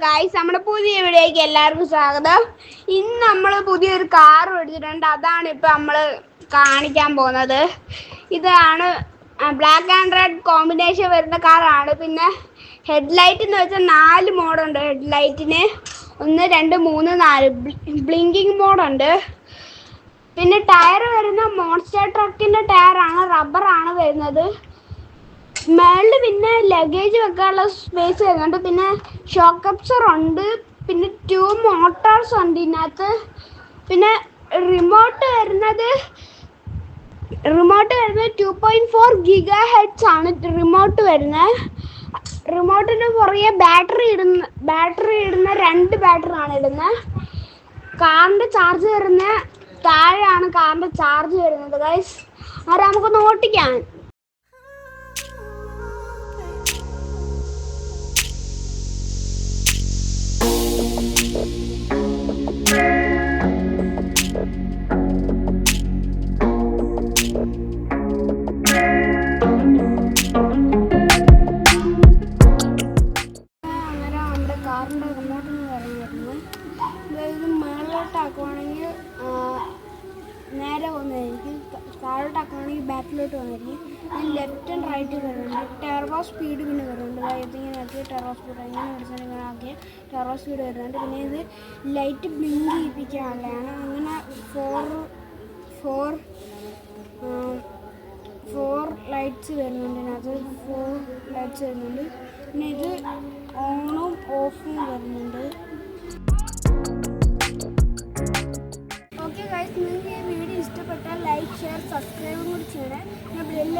Guys നമ്മുടെ പുതിയ വീഡിയോയ്ക്ക് എല്ലാവർക്കും സ്വാഗതം. ഇന്ന് നമ്മൾ പുതിയൊരു കാർ മേടിച്ചിട്ടുണ്ട്. അതാണ് ഇപ്പൊ നമ്മൾ കാണിക്കാൻ പോകുന്നത്. ഇതാണ് ബ്ലാക്ക് ആൻഡ് റെഡ് കോമ്പിനേഷൻ വരുന്ന കാറാണ് പിന്നെ ഹെഡ്ലൈറ്റ് എന്ന് വെച്ചാൽ നാല് മോഡുണ്ട് ഹെഡ്ലൈറ്റിന് ഒന്ന് രണ്ട് മൂന്ന് നാല്. ബ്ലിങ്കിങ് മോഡുണ്ട് പിന്നെ ടയർ വരുന്ന മോൺസ്റ്റർ ട്രക്കിന്റെ ടയറാണ് റബ്ബറാണ് വരുന്നത്. മേളിൽ പിന്നെ ലഗേജ് വെക്കാനുള്ള സ്പേസ് വരുന്നുണ്ട് പിന്നെ ഷോക്ക് അപ്സർ ഉണ്ട്. പിന്നെ ടു മോട്ടോർസ് ഉണ്ട് ഇതിനകത്ത്. പിന്നെ റിമോട്ട് വരുന്നത് റിമോട്ട് വരുന്നത് two point four giga heads ആണ് റിമോട്ട് വരുന്നത്. റിമോട്ടിന് പുറകെ ബാറ്ററി ഇടുന്ന ബാറ്ററി ഇടുന്ന രണ്ട് ബാറ്ററി ആണ് ഇടുന്നത്. കാറിന്റെ ചാർജ് വരുന്ന താഴെയാണ് കാറിന്റെ ചാർജ് വരുന്നത് ഗൈസ് അത് നമുക്കൊന്ന് ഓട്ടിക്കാം. കാറിന്റെ എന്ന് പറയുന്നത് ഇത് മേളിലോട്ടാക്കുവാണെങ്കിൽ നേരെ വന്നതായിരിക്കും. താഴോട്ടാക്കുവാണെങ്കിൽ ബാക്കിലോട്ട് വന്നിരിക്കും ഇനി ലെഫ്റ്റ് ആൻഡ് റൈറ്റ് വരുന്നുണ്ട്. ടെറോ സ്പീഡ് പിന്നെ വരുന്നുണ്ട്. അതായത് ഇങ്ങനെ ആക്കി ടെറോ സ്പീഡ് ഇങ്ങനെ പിടിച്ചാൽ ഇങ്ങനെ ആക്കി ടെറോ സ്പീഡ് വരുന്നുണ്ട്. പിന്നെ ഇത് ലൈറ്റ് ബ്ലിങ്ക് ചെയ്യിപ്പിക്കാനുള്ളതാണ് അങ്ങനെ ഫോർ ഫോർ ലൈറ്റ്സ് വരുന്നുണ്ട് അതിനകത്ത് ഫോർ ലൈറ്റ്സ് വരുന്നുണ്ട്. പിന്നെ ഇത് ഓണും ഓഫും വരുന്നുണ്ട്. ഓക്കെ ഗൈസ് നിങ്ങൾക്ക് ഈ വീഡിയോ ഇഷ്ടപ്പെട്ടാൽ ലൈക്ക് ഷെയർ സബ്സ്ക്രൈബും കൂടി ചെയ്യണേ. പിന്നെ